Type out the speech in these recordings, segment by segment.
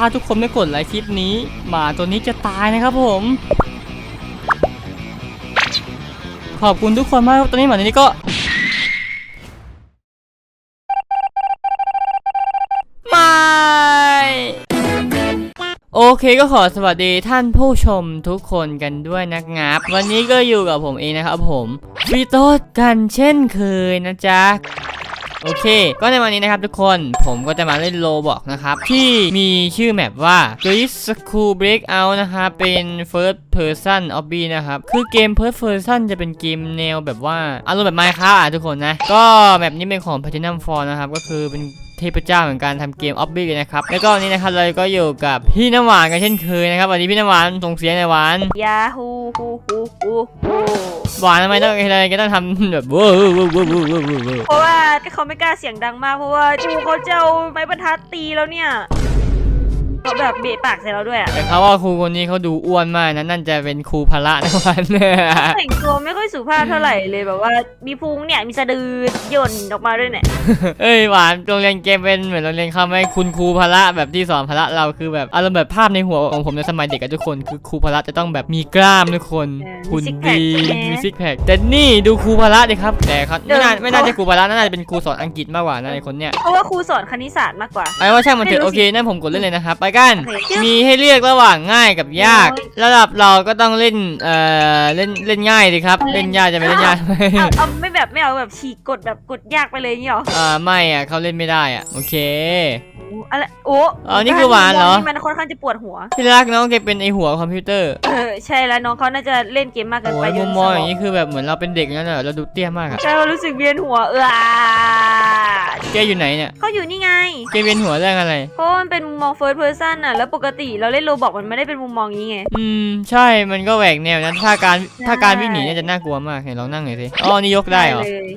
ถ้าทุกคนไม่กดไลค์คลิปนี้หมาตัวนี้จะตายนะครับผม ขอบคุณทุกคนมากตอนนี้หมาตัวนี้ก็ไม่โอเคก็ขอสวัสดีท่านผู้ชมทุกคนกันด้วยนะครับ วันนี้ก็อยู่กับผมเองนะครับผมฟีโต้กันเช่นเคยนะจ๊ะ โอเค ก็ในวันนี้นะครับทุกคนผมก็จะมาเล่นโลบอกนะครับ ที่มีชื่อแมปว่า g r i s School Breakout นะครับเป็น First Person Obby นะครับ คือเกม First Person จะเป็นเกมแนวแบบว่าอารมณ์แบบ Minecraft อะทุกคนนะ ก็แมปนี้เป็นของ Platinum 4นะครับ ก็คือเป็น เทพเจ้าเหมือนกันทำเกม Obby เลยนะครับ แล้วก็วันนี้นะครับเราก็อยู่กับพี่น้ำหวานกันเช่นเคยนะครับวันนี้พี่น้ำหวานส่งเสียงหน่อยหวาน ยาฮูฮูฮูฮูฮูหวานทำไมต้องอะไรก็ต้องทำแบบเว้อเว้อเว้อเว้อเว้อเว้อเว้อเพราะว่าเขาไม่กล้าเสียงดังมากเพราะว่าจูเขาจะเอาไม้บรรทัดตีแล้วเนี่ย เขาแบบเบะปากใส่เราด้วยอะแต่เขาว่าครูคนนี้เขาดูอ้วนมากนะนั่นจะเป็นครูพละนะวันแต่งตัวไม่ค่อยสุภาพเท่าไหร่เลยแบบว่ามีพุงเนี่ยมีสะดือหย่นออกมาด้วยเนี่ยเอ้ยหวานโรงเรียนเกมเป็นเหมือนโรงเรียนเขาไหมคุณครูพละแบบที่สอนพละเราคือแบบอารมณ์แบบภาพในหัวของผมในสมัยเด็กกับทุกคนคือครูพละจะต้องแบบมีกล้ามทุกคนหุ่นดีมีซิกแพคแต่นี่ดูครูพละดิครับแต่เขาไม่น่าไม่น่าจะครูพละน่าจะเป็นครูสอนอังกฤษมากกว่านะไอคนเนี้ยเพราะว่าครูสอนคณิตศาสตร์มากกว่าไอ้ว่าช่างมันเถอะไม่รู้โอสิเคนั่นผมกดเล่นเลยนะครับไปกันโอเคมีให้เลือกระหว่างง่ายกับยากโอ้ยระดับเราก็ต้องเล่นเอ่อเล่นเล่นง่ายดิครับ เล่นยากจะไม่เล่นยากเอาเอาไม่แบบไม่เอาแบบฉีกกดแบบกดยากไปเลยอย่างงี้หรออ่าไม่อะเขาเล่นไม่ได้อะโอเคโอ้อะไรโอ้อ๋อนี่คือหวานเหรอมันค่อนข้างจะปวดหัว ที่รักน้องแกเป็นไอหัวคอมพิวเตอร์เออใช่แล้วน้องเขาน่าจะเล่นเกมมากเกินโอ้ไปยจมุนมสมองมออย่างงนี้คือแบบเหมือนเราเป็นเด็กนั่นแหละเราดูเตี้ยมากอะใช่เรารู้สึกเวียนหัวเออแกอยู่ไหนเนี่ยเขาอยู่นี่ไง แกเวียนหัวเรื่องอะไร เพราะว่ามันเป็นมุมมอง first person อะ แล้วปกติเราเล่นโรบอกมันไม่ได้เป็นมุมมองนี้ไง อืมใช่มันก็แหวกแนวนะถ้าการถ้าการวิ่งหนีเนี่ยจะน่ากลัวมากเห็นลองนั่งหน่อยสิอ๋อนี่ยกได้เหรอ เลย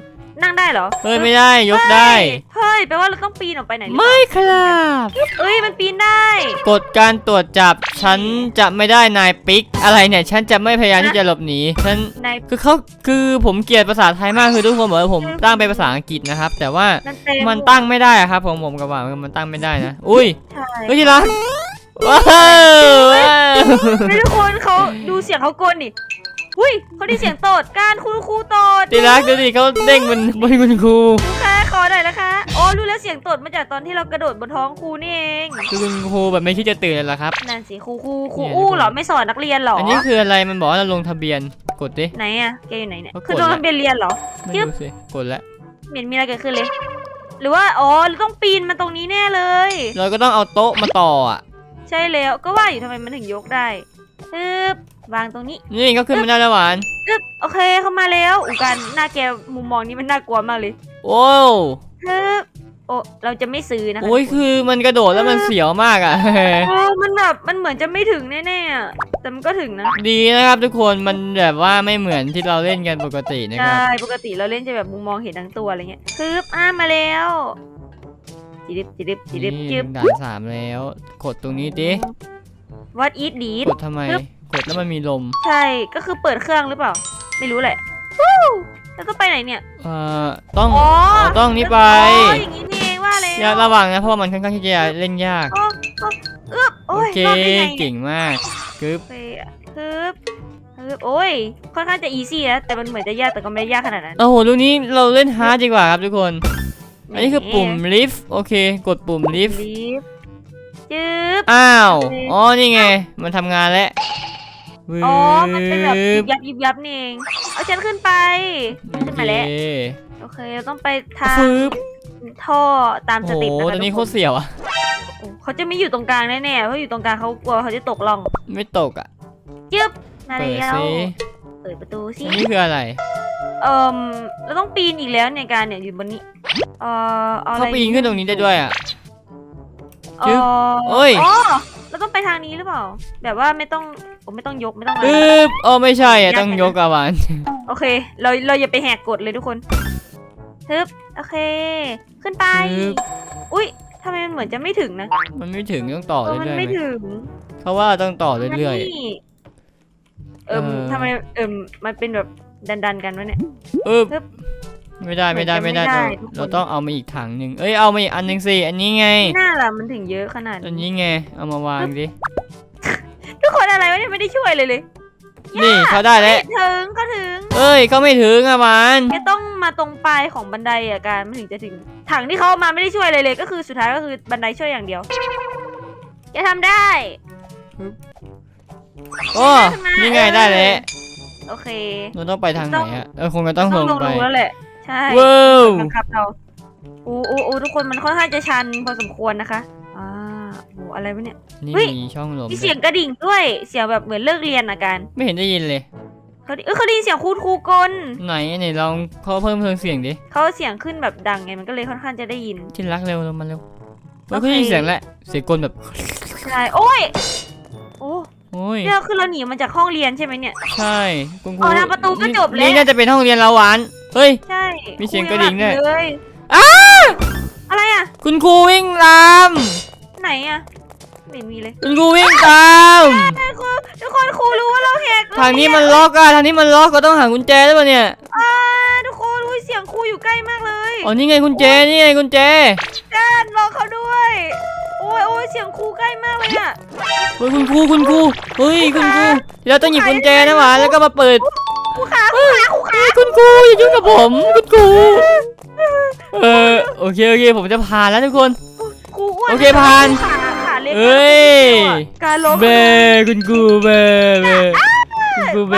นั่งได้เหรอเฮ้ยไม่ได้ยกได้ เฮ้ยแปลว่าเราต้องปีนออกไปไหนหรือเปไม่ล่าครับเอ้ยมันปีนได้กฎการตรวจจับฉันจะไม่ได้นายปิ๊กอะไรเนี่ยฉันจะไม่พยายามที่จะหลบหนีฉันในคือเขาคือผมเกลียดภาษาไทยมากคือทุกคนบอกว่าผมตั้งเป็นภาษาอังกฤษนะครับ แต่ว่านั่นเต็มมันตั้งไม่ได้อะครับผมผมกับว่ามันตั้งไม่ได้นะ อุ้ยใช่เฮ้ยที่รักว้าวว้าวไม่ทุกคนเขาดูเสียงเขากลนดิ หุ้ยเขาได้เสียงโตดการครูครูโตดที่รักดูดิเขาเด้งบนบนคุณครูครูคะขอหน่อยนะคะอ๋อรู้แล้วเสียงโตดมาจากตอนที่เรากระโดดบนท้องครูนี่เองคือคุณครูแบบไม่คิดจะตื่นเลยเหรอครับ นั่นสิครูครูครูเนี่ยอู้ทุกคนเหรอไม่สอนนักเรียนเหรออัอันนี้คืออะไรมันบอกว่าเราลงทะเบียนกดดิ ไหนอะแกอยู่ไหนเนี่ยเขากด คือโดนแล้วทะเบียนเรียนเหรอ ไม่จึ๊บรู้สิกดแล้วเหม็นมีอะไรเกิดขึ้นเลย หรือว่าอ๋อเราต้องปีนมาตรงนี้แน่เลย เราก็ต้องเอาโต๊ะมาต่ออะใช่แล้วก็ว่าอยู่ทำไมมันถึงยกได้อึ๊บ วางตรงนี้ นี่ก็ขึ้นมาได้แล้วหวาน อึ๊บโอเคเข้ามาแล้วอุยกันหน้าแกมุมมองนี้มันน่ากลัวมากเลยโอ้วฮึบโอ้เราจะไม่ซื้อนะคะโอ้ยทุกนคือมันกระโดดแล้วมันเสียวมากอะ โอ้มันแบบมันเหมือนจะไม่ถึงแน่ๆอะแต่มันก็ถึงนะดีนะครับทุกคนมันแบบว่าไม่เหมือนที่เราเล่นกันปกตินะครับ ใช่ปกติเราเล่นจะแบบมุมมองเห็นทั้งตัวอะไรเงี้ยฮึบอ้ามาแล้วจิริบจิริบจิริบนี่จิริบด่านสามแล้ว กดตรงนี้ดิ วัดอีทดีด กดทำไม ปึ๊บ กดแล้วมันมีลม ใช่ ก็คือเปิดเครื่องหรือเปล่า ไม่รู้แหละวู้แล้วก็ไปไหนเนี่ย เอ่อ ต้องอ๋ออ๋อต้องนี่ไปอ๋ออย่างนี้นี่เองว่าแล้วอย่าระวังนะเพราะว่ามันค่อนข้างที่จะเล่นยาก โอ้โอ้อึ๊บโอโอ้ยเค รอดได้ไงเนี่ย เก่งมากกึ๊บโอเคฮึบฮึบโอ้ย ค่อนข้างจะอีซี่นะ แต่มันเหมือนจะยาก แต่ก็ไม่ได้ยากขนาดนั้นโอ้โหลูกนี้เราเล่นฮาร์ดดีกว่าครับทุกคน อันนี้คือปุ่มลิฟต์โอเค กดปุ่มลิฟต์ลิฟต์จึ๊บ อ้าวโอเคอ๋อ นี่ไง มันทำงานแล้ว อ๋อ มันเป็นแบบยิวืบยับยิบยับนี่เองเอาฉันขึ้นไปขึ้นมาแล้วโอเคโอเคเราต้องไปทางฟึบท่อตามสโอ้โหเต็ปนะคะตอนนี้โคทุตกรเสียวอะโอ้เขาจะไม่อยู่ตรงกลางแน่ๆเพราะอยู่ตรงกลางเขากลัวเขาจะตกล่อง ไม่ตกอะจึ๊บมาเปิดแล้วสิเปิดประตูสิอันนี้คืออะไร เอ่มเราต้องปีนอีกแล้วในการเนี่ยอยู่บนนี้เอ่อเอาอะไรเขาปีนขึ้นตรงนี้ได้ด้วยอะเอ่จึ๊บอเอ้ยอ๋อเราต้องไปทางนี้หรือเปล่า แบบว่าไม่ต้อง ผมไม่ต้องยกไม่ต้องอะไร ปึ๊บอ๋อไม่ใช่อะยากต้องไปนะยกอะหวานโอเค เราเราอย่าไปแหกกฎเลยทุกคนฮึบโอเค ขึ้นไป ปึ๊บอุ้ยทำไมมันเหมือนจะไม่ถึงนะมันไม่ถึงต้องต่อเออมันเรื่อยๆไม่ไหมถึงเขาว่าต้องต่อเรื่อย นี่เอิมเออ ทำไมเอิมมันเป็นแบบดันๆกันวะเนี่ยๆเออปึ๊บไม่ได้ไม่ได้ไม่ได้ไม่ได้เราทุกคนเราต้องเอามาอีกถังหนึ่งเอ้ยเอามาอีกอันหนึ่งสิอันนี้ไงไม่น่าล่ะมันถึงเยอะขนาดอันนี้นี้ไงเอามาวางดิทุกค นอะไรวะเนี่ยไม่ได้ช่วยเลยเลยนี่เขาได้แล้วถึงก็ถึง เอ้ยเขาไม่ถึงอะมันแกต้องมาตรงปลายของบันไดอะการมันถึงจะถึง ถังที่เขาเอามาไม่ได้ช่วยเลยเลย ก็คือสุดท้ายก็คือบันไดช่วยอย่างเดียวแกทำได้โอ้นี่ไงได้แล้วโอเคเราต้องไปทางไหนอะเออคงจะต้องลงไปรูแล้วแหละใช่ว้าวบังคับเราอู้อู้อู้ทุกคนมันค่อนข้างจะชันพอสมควรนะคะ อ่าโอ้อะไรวะเนี่ย นี่เฮ้ย มีช่องลมมีด้เสีวยยงกระดิ่งด้วย เสียงแบบเหมือนเลิกเรียนอะการไม่เห็นได้ยินเลย เขาได้เออเขาได้ยินเสียงครูครูกลไหนไหนลองเขาเพิ่มเพิ่มเสียงดิ เขาเสียงขึ้นแบบดังไงมันก็เลยค่อนข้างจะได้ยิน ที่รักเร็วลงมาเร็วเฮ้ยโอเคเขาได้ยินเสียงแล้วเสียงกลแบบใช่โอ้ยโอ้โอ้ยเนี่ยคือเราหนีมาจากห้องเรียนใช่ไหมเนี่ย ใช่คุณครูออกทางประตูก็จบแล้ว นี่น่าจะเป็นห้องเรียนเราหวานเฮ้ย ใช่มีเสียงกระดิ่งด้วยครูหลับอเลยอ้า อะไรอะ คุณครูวิ่งตามไหนอะ ไม่เห็นมีเลยคุณครูวิ่งตามใช่ครูทุกคนครูรู้ว่าเราแหกทางนี้มันล็อกอะทางนี้มันล็อกก็ต้องหากุญแจได้ป่ะเนี่ยอ่าทุกคนอุ้ยเสียงครูอยู่ใกล้มากเลยอ๋อนี่ไงกุญแจนี่ไงกุญแจด้านรอเขาด้วย โอ้ยโอ้ยเสียงครูใกล้มากเลยอะเฮ้ยคุณครูคุณครูเฮ้ยคุณครูเราต้องหยิบกุญแจนะหวานแล้วก็มาเปิดครูขาครูขาครูขา เฮ้ยคุณครูอย่ายุ่งกับผมคุณครูเออโอเคโอเคผมจะผ่านแล้วทุกคน ครูอ้วนโอเคผ่านขาขา เล็กเอ้ยการลงเบคุณครูเบเบคุณครูเบ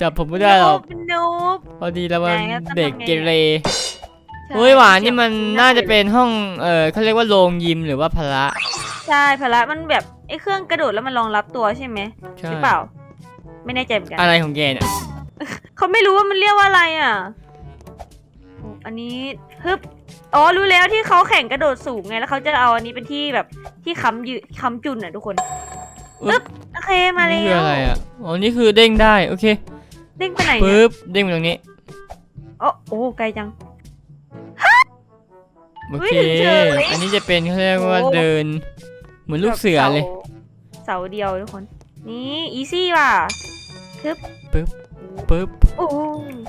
จับผมไม่ได้หรอกเป็นนูบพอดีแล้วมันไหนอะต้องเด็กทำไงเกเรเฮ้ยหวานนี่มันน่าจะเป็นห้องเออเขาเรียกว่าโรงยิมหรือว่าพละใช่พละมันแบบไอ้เครื่องกระโดดแล้วมันรองรับตัวใช่ไหมใช่หรือเปล่า ไม่แน่ใจเหมือนกันอะไรของแกเนี่ยเขาไม่รู้ว่ามันเรียกว่าอะไรอะโอ้อั นนี้ฮึบอ๋อรู้แล้วที่เขาแข่งกระโดดสูงไงแล้วเขาจะเอาอันนี้เป็นที่แบบที่ค้ำยืค้ำจุนอะทุกคนอึ๊บโอเคมาแล้นี่คือวอะไรอะอ๋อนี่คือเด้งได้โอเคเด้งไปไหนเนี่ยปึ๊บเด้งไปตรงนี้อ๋อโอ้ไกลจังโอเฮ้ยเคถึงเฉยอันนี้จะเป็นเขาเรียกว่าโอ้เดิน เหมือนลูกเสือเลย เสาเดียวทุกคน นี่อีซี่ว่ะทึบปึ๊บ ปึ๊บโอ้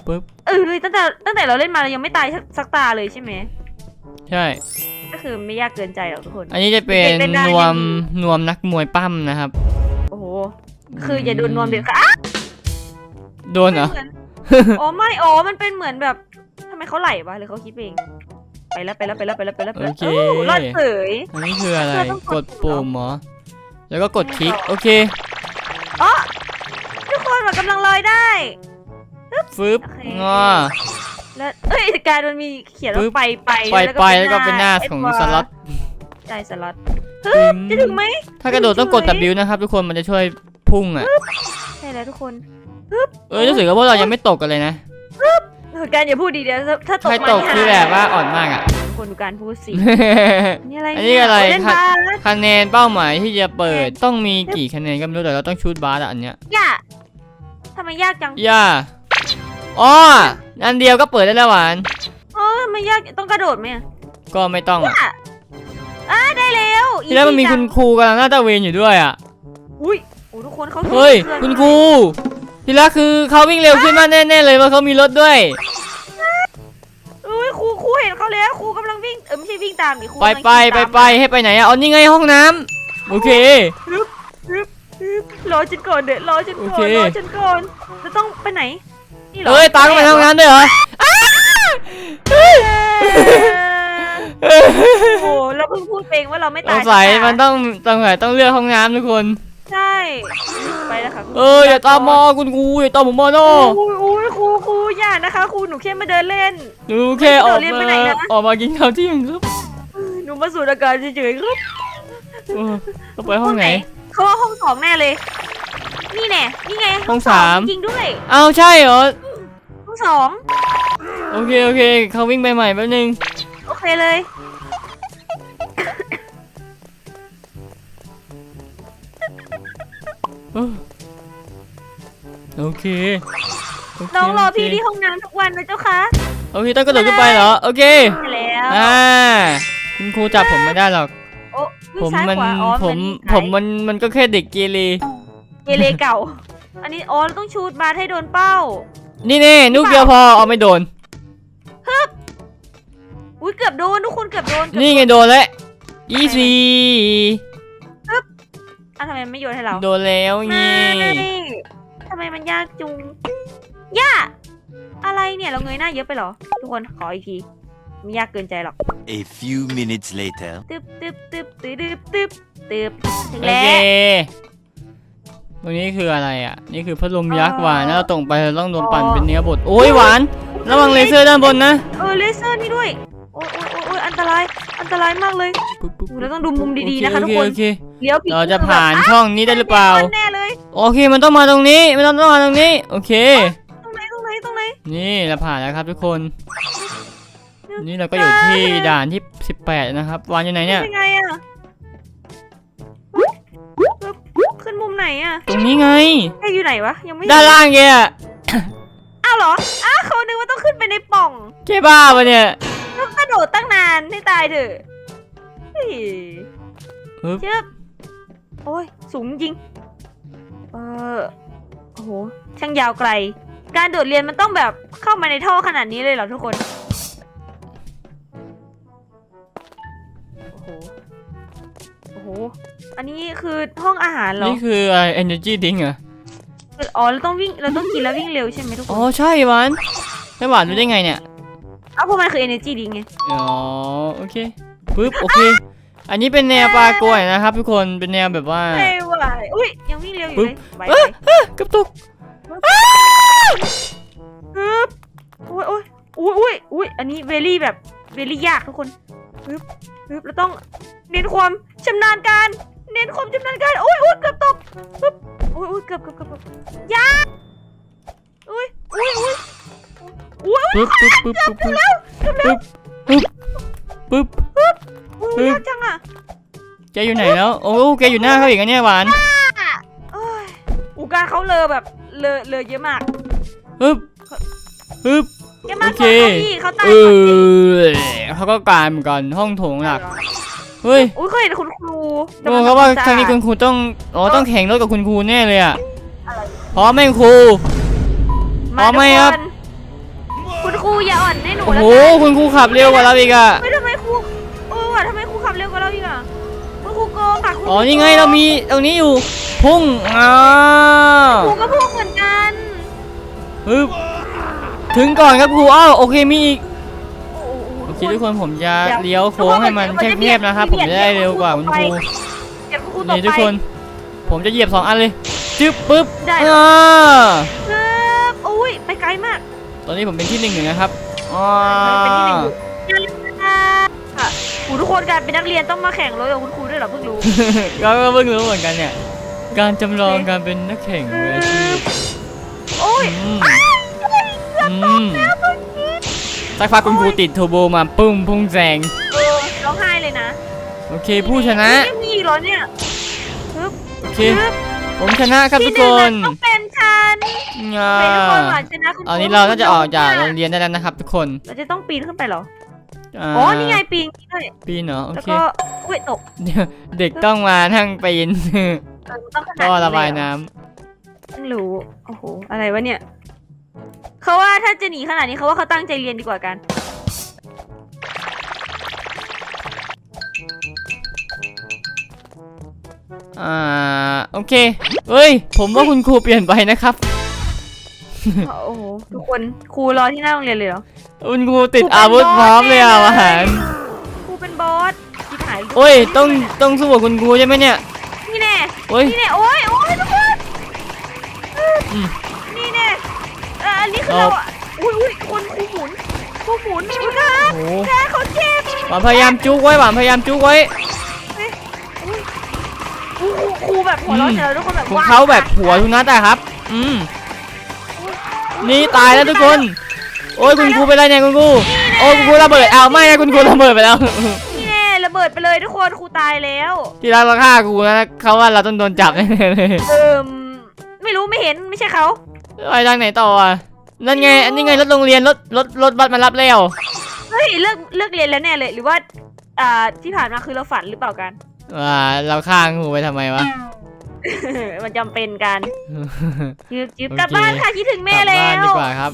ปึ๊บเออตั้งแต่ตั้งแต่เราเล่นมาเรายังไม่ตายสักสักตาเลยใช่ไหมใช่ ก็คือไม่ยากเกินใจหรอกทุกคน อันนี้จะเป็นเด็กๆเล่นได้นวมยังดีนวมนักมวยปั้มนะครับ โอ้โหคืออย่าโดนนวมเด็ดขาดโดนเหรอมือนอ๋อไม่อ๋อมันเป็นเหมือนแบบทำไมเขาไหลวะหรือเขาคิดเองไปแล้วไปแล้วไปแล้วไปแล้วไปแล้วไปแล้วโอเครอดเสยอันนี้คืออะไรเราต้องกกดดปุ่มเหรอแล้วก็กดคลิกโอเคอ๋อทุ กคนมันกำลังลอยได้ฟึบโอเค งอ แล้วเอ้ยการมันมีเขียนปึ๊ว่าบ ไปไปไปไปแล้วก็เป็นหน้าไของตัวสล็อต ใช่สล็อตตึงจะถึงไหมถ้ากระโดดต้องกดเฉย W นะครับ ทุกคนมันจะช่วยพุ่งอะ ใช่แล้วทุกคนเอ้ยรู้สึกว่าพวกเรายังไม่ตกกันเลยนะ เออการอย่าพูดดีเดี๋ยวถ้าตกใครมาตกคือแบบว่าอ่อนมากอะทุกคนดูการพูดสินี่อะไรอันนี้เยอะไร เล่นคะบาสคะแนนเป้าหมายที่จะเปิดต้องมีกี่คะแนนก็ไม่รู้แต่เราต้องชูดบาสอะอันเนี้ยย่า ทำไมยากจังย่าอ๋ออันเดียวก็เปิดได้แล้วหวานอ๋อทำไมยากต้องกระโดดไหมอะก็ไม่ต้องอะย่าอ่าได้แล้วทีแรกมันมี easy คุณจังครูกำลังหน้าตาเวนอยู่ด้วยอะ อุ้ยโอ้ทุกคนเขาเฮ้ยถือคุณเรืครูทีแรกคือเขาวิ่งเร็วขึ้นมากแน่ๆเลยเพราะเขามีรถด้วยอุ้ยครูครูเห็นเขาแล้วครูกำลังวิ่งเออไม่ใช่วิ่งตามดิครูไปกำลังไปขี่ไปตามไปให้ไปไหนอะอ๋อนี่ไงห้องน้ำโอเค รอฉันก่อนเด็ดรอฉันก่อโอนเค รอฉันก่อนจะต้องไปไหนนี่เหรอเอ้ยตามกันไปห้องน้ำด้วยเหรอเออโอ้โหเราเพิ่งพูดเองว่าเราไม่สตายงสัยสักมันต้องต้องไหนต้องเลือกห้องน้ำทุกคน ใช่ไปแล้วค่ะคุณเอออย่าตามมอคุณครูอย่าตามผมมอโน่อุ้ยอุ้ยครูครูอย่านะคะครูหนูแค่มาเดินเล่น หนูแค่ออกเรียนไปมาไหนนะ ออกมากินข้าวเที่ยงครับหนูมาสูดอากาศเฉยๆครับเออต้องไปห้องไหน เขาว่าห้องสองแน่เลย นี่แน่นี่ไงห้องสาม จริงๆด้วยเอาใช่เหรอ ห้องสองโอเคโอเคเขาวิ่งไปใหม่แป๊บนึง โอเคเลยเออโอเคโเคน้องรอพี่โเคที่ห้องน้ำทุกวันนะเจ้าคะโอเคต้องกระโดดขึ้นไปเหรอ โอเค ใช่แล้ว อ่า คุณครูจับผมไม่ได้หรอกโอ้ ผมซ้ายมันขวาอ๋อผมนผมมันมันก็แค่เด็กเกเรเกเรเก่า อันนี้อ๋อเราต้องชูดบาสให้โดนเป้า นี่แน่ลูกเดียวพอเอาไม่โดน อุ้ยเกือบโดนทุกคนเกือบโดนเกือบนี่ไงโดนแล้วอีซีอะทำไมไม่โยนให้เราโดนแล้วไม่งี้ทำไมมันยากจุงยากอะไรเนี่ยเราเงยหน้าเยอะไปเหรอ ทุกคนขออีกที ไม่ยากเกินใจหรอก A few minutes later. ตึ๊บตึ๊บตึ๊บตึ๊บตึ๊บตึ๊บตึ๊บถึงโอแล้เควตรงนี้คืออะไรอะ นี่คือพัดลมยักษ์หวานแล้วเราตรงไปเราต้องโดนปั่นเป็นเนื้อบด โอ้ยหวาน ระวังเลเซอร์ด้านบนนะเออเลเซอร์นี่ด้วย โอ้ยโอ้ยโอ้ยโอ้ยอันตราย อันตรายมากเลย ปุ๊บปุ๊บเราต้องดูมุมดีๆนะคะโอทุกเโอคน โอเคเลี้ยวผิดเราจะคือแบบผ่านอะช่องนี้ได้หรือเปล่า แน่เลย โอเค มันต้องมาตรงนี้ มันต้องมาตรงนี้ โอเค ตรงไหน ตรงไหน ตรงไหนนี่เราผ่านแล้วครับทุกคน นี่เราก็อยู่ที่ด่านที่ 18 นะครับ วานอยู่ไหนเนี่ยยังไงอะปึ๊บปึ๊บขึ้นมุมไหนอะตรงนี้ไงแกอยู่ไหนวะ ยังไม่เห็นด้านล่างแกอะอ้าวเหรอ อ้าวเขานึกว่าต้องขึ้นไปในปล่องแกบ้าปะเนี่ยแล้วกระโดดตั้งนานให้ตายเถอะเฮ้ยฮึบเจ็บโอ้ย สูงจริง เออโอ้โห ช่างยาวไกล การโดดเรียนมันต้องแบบเข้ามาในท่อขนาดนี้เลยเหรอทุกคน โอ้โห อันนี้คือห้องอาหารเหรอนี่คืออะไร energy drink เหรออ๋อเราต้องวิ่งเราต้องกินแล้ววิ่งเร็วใช่ไหมทุกคอ๋อนใช่หวานไม่หวานรู้ได้ไงเนี่ยเอ้าเพราะมันคือ energy ดีไงอ๋อโอเคปึ๊บโอเค อันนี้เป็นแนวปลากล้วยนะครับ ทุกคนเป็นแนวแบบว่า ไม่ไหวอุ้ยยังวิ่งเร็วอยู่ปึ๊เลบ ยไปเอ้ยไปกระตุกฮึบโอ้ยโอ้ยอุ้ยอุ้ยอุ้ยอันนี้เวลี่แบบเวลี่ยากทุกคน ฮึบฮึบเราต้องเน้นความชำนาญการ เน้นความชำนาญการอุ้ยอุ้ยเกือบตกฮึบอุ้ยอุ้ยเกือบเกือบเกือบเกือบยากอุ้ยอุ้ยอุ้ยอุ้ยอุ้ยปึ๊บปึ๊บปึ๊บปึ๊บปึ๊บปึ๊บปึ๊บปึ๊บอุ้ยฮึบยากจังอะแกอยู่ไหนแล้ว โอ้แกอยู่หน้าเขาอีกอันเนี่ยหวานเอ้ยอูการเขาเลอแบบเลอเลอเยอะมากปึ๊บปึ๊บแกมาโอเคก่อนเขาพี่เขาตายเอก่อนสิอ เขาก็กลายเหมือนกันห้องโถงหลักเฮ้ยอุ้ยเคยเห็นคุณครูแต่โอ้มันเขาว่าทำทางนี้สะคุณครูต้องอ๋อต้องแข่งรถกับคุณครูแน่เลยอะพร้อมไหมคุณครูมาพร้อมไหมครับทุกนคุณครูอย่าอ่อนให้หนูโอ้แล้วโหกันคุณครูขับเร็วกว่าเราอีกอะไม่ทำไมครูเออว่ะทำไมครูขับเร็วกว่าเราอีกอะคุณครูโกงค่ะคุณครูอ๋อนี่ไงเรามีตรงนี้อยู่พุ่งอ่าครูก็พูดเหมือนกันปึ๊บถึงก่อนครับครูอ้าวโอเคมีอีกโอ้ โหโอเคทุกคนผมจะเลี้ยวโค้งให้มันแคบๆนะครับ ผมจะได้เร็วกว่าคุณครูเดี๋ยวคุณครูต่อนี่ไปทุกคน ผมจะเหยียบสองอันเลยจึ๊บปึ๊บได้อ่าครับอุ้ยไปไกลมาก ตอนนี้ผมเป็นที่หนึ่งอยู่นะครับอ่าเป็นที่หนึ่งอยู่ค่ะโอ้โหทุกคนการเป็นนักเรียนต้องมาแข่งรถกับคุณครูด้วยเหรอเพิ่งรู้ก็เพิ่งรู้เหมือนกันเนี่ยการจำลองการเป็นนักแข่งมืออาชีพโอ้ยอืมอืม สักพักคุณครูติดโทโบมาปุ้มพุ่งแซงเออร้องไห้เลยนะโอเคผู้ชนะยังมีอีกเหรอเนี่ยปึ๊บโอเคปึ๊บผมชนะครับทุที่กหคนึ่งนน่ะต้องเป็นฉันอ่าเป็นทุกคนหวานชนะคุณครูอันนี้เราน่าจะออกจากโรงเรียนได้แล้วนะครับ ทุกคนเราจะต้องปีนขึ้นไปเหรอาอ๋อนี่ไงปีนด้วยปีนเหรอโอแล้วเคก็อุ้ยตกเดี๋ยวเด็กต้องมานั่งปีนเออมันต้องขนาดก็นี้ระบายเลเหอน้ไม่รู้โอ้โหอะไรวะเนี่ย เขาว่าถ้าจะหนีขนาดนี้เขาว่าเขาตั้งใจเรียนดีกว่ากันำอ่า โอเคเอ้ย ผมว่าคุณครูเปลี่ยนไปนะครับ โอ้โหทุกคนครูรอที่หน้าโรงเรียนเลยเหรอ คุณครูติดอาวุธพร้อมเลยอะอาหารครูเป็นบอสที่หายโอ้ย ต้อง ต้องสู้กับคุณครูใช่ไหมเนี่ย นี่แน่ โอ้ย นี่แน่ โอ้ย โอ้ยทุกคนอืมนี่แน่เอออันนี้คือเราอะอุ้ยอุ้ยคนครูหมุนครูหมุนอุ้ยนะโอ้โหแค่เขาเจ็บหวานพยายามจุกไว้หวานพยายามจุกไว้ครูครูแบบหัวเราะอืมเจอทุกคนแบบของว้เขาแบบหัวทุกนัดอะครับ อืมนี่ตายแล้วทุกคน โอ้ยคุณครูเป็นไรเนี่ยคุณครู โอ้ยคุณครูระเบิด เอาวไม่นะคุณครูระเบิดไปแล้ว นี่แน่ระเบิดไปเลยทุกคนครูตายแล้ว ที่รักเราฆ่าครูนะเขาว่าเราต้องโดนจับแน่ๆเลยเอิมไม่รู้ไม่เห็นไม่ใช่เขาไปทางไหนต่ออะ นั่นไง อันนี้ไงรถโรงเรียนรถรถรถบัสมารับแล้ว เฮ้ยเลิกเลิกเรียนแล้วแน่เลย หรือว่าอ่าที่ผ่านมาคือเราฝันหรือเปล่ากัน อ่า เราฆ่าครูไปทำไมวะ มันจำเป็นกันจิ๊บจิ๊บโอเค กลับบ้านค่ะคิดถึงแม่กลับแล้บ้านวดีกว่าครับ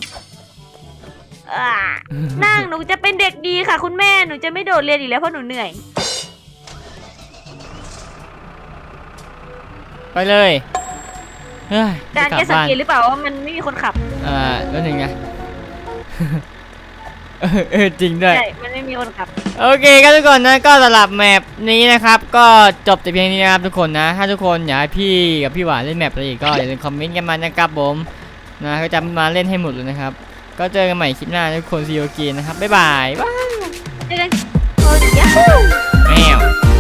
อ่านั่งหนูจะเป็นเด็กดีค่ะ คุณแม่หนูจะไม่โดดเรียนอีกแล้วเพราะหนูเหนื่อย ไปเลย เฮ้ยจานจะแกกลับสังบ้านเกตหรือเปล่าว่ามันไม่มีคนขับอ่าแล้วหนึ่งไง เออเออจริงด้วย ใช่มันไม่มีคนขับ โอเคครับทุกคนนะก็สำหรับแมปนี้นะครับ ก็จบแต่เพียงนี้นะครับทุกคนนะ ถ้าทุกคนอยากให้พี่กับพี่หวานเล่นแมปอะไรอีกก็อย่าลืมคอมเมนต์กันมานะครับผมนะก็จะมาเล่นให้หมดเลยนะครับ ก็เจอกันใหม่คลิปหน้าทุกคนซีโอกีนะครับบ๊ายบายเจอกันคนยาฮูแมว